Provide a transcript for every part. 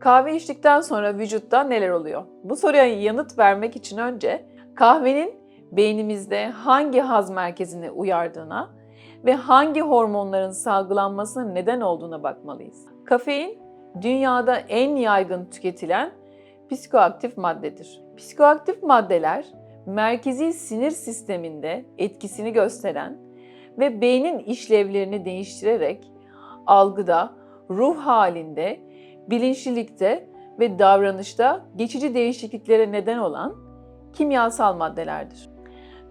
Kahve içtikten sonra vücutta neler oluyor? Bu soruya yanıt vermek için önce kahvenin beynimizde hangi haz merkezini uyardığına ve hangi hormonların salgılanmasına neden olduğuna bakmalıyız. Kafein dünyada en yaygın tüketilen psikoaktif maddedir. Psikoaktif maddeler merkezi sinir sisteminde etkisini gösteren ve beynin işlevlerini değiştirerek algıda, ruh halinde, bilinçlilikte ve davranışta geçici değişikliklere neden olan kimyasal maddelerdir.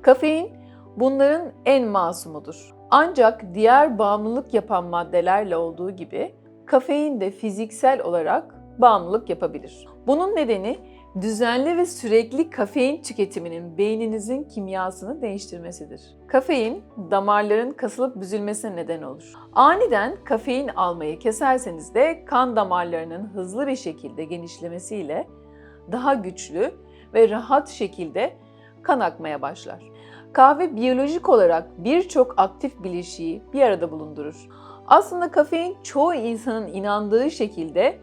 Kafein bunların en masumudur. Ancak diğer bağımlılık yapan maddelerle olduğu gibi kafein de fiziksel olarak bağımlılık yapabilir. Bunun nedeni düzenli ve sürekli kafein tüketiminin beyninizin kimyasını değiştirmesidir. Kafein damarların kasılıp büzülmesine neden olur. Aniden kafein almayı keserseniz de kan damarlarının hızlı bir şekilde genişlemesiyle daha güçlü ve rahat şekilde kan akmaya başlar. Kahve biyolojik olarak birçok aktif bileşiği bir arada bulundurur. Aslında kafein çoğu insanın inandığı şekilde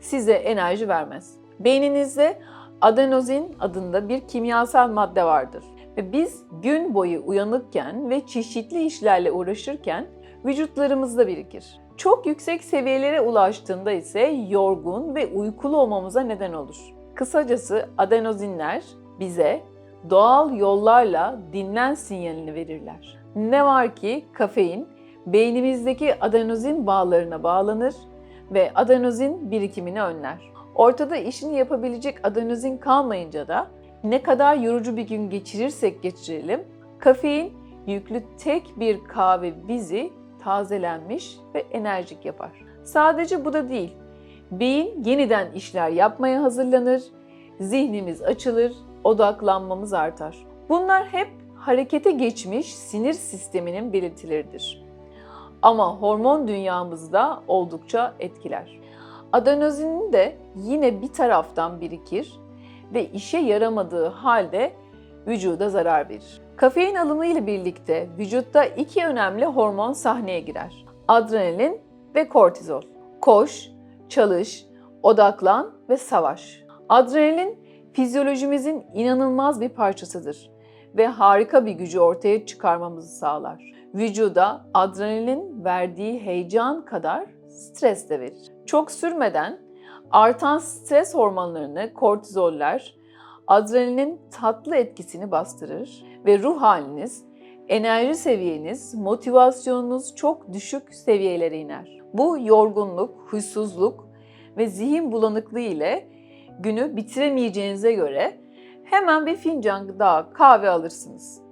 size enerji vermez. Beyninizde adenozin adında bir kimyasal madde vardır. Ve biz gün boyu uyanıkken ve çeşitli işlerle uğraşırken vücutlarımızda birikir. Çok yüksek seviyelere ulaştığında ise yorgun ve uykulu olmamıza neden olur. Kısacası adenozinler bize doğal yollarla dinlen sinyalini verirler. Ne var ki kafein beynimizdeki adenozin bağlarına bağlanır ve adenozin birikimini önler. Ortada işini yapabilecek adenozin kalmayınca da ne kadar yorucu bir gün geçirirsek geçirelim, kafein yüklü tek bir kahve bizi tazelenmiş ve enerjik yapar. Sadece bu da değil. Beyin yeniden işler yapmaya hazırlanır, zihnimiz açılır, odaklanmamız artar. Bunlar hep harekete geçmiş sinir sisteminin belirtileridir. Ama hormon dünyamızda oldukça etkiler. Adenozinin de yine bir taraftan birikir ve işe yaramadığı halde vücuda zarar verir. Kafein alımı ile birlikte vücutta iki önemli hormon sahneye girer. Adrenalin ve kortizol. Koş, çalış, odaklan ve savaş. Adrenalin fizyolojimizin inanılmaz bir parçasıdır ve harika bir gücü ortaya çıkarmamızı sağlar. Vücuda adrenalin verdiği heyecan kadar stres de verir. Çok sürmeden artan stres hormonlarını kortizoller adrenalinin tatlı etkisini bastırır ve ruh haliniz, enerji seviyeniz, motivasyonunuz çok düşük seviyelere iner. Bu yorgunluk, huysuzluk ve zihin bulanıklığı ile günü bitiremeyeceğinize göre hemen bir fincan daha kahve alırsınız.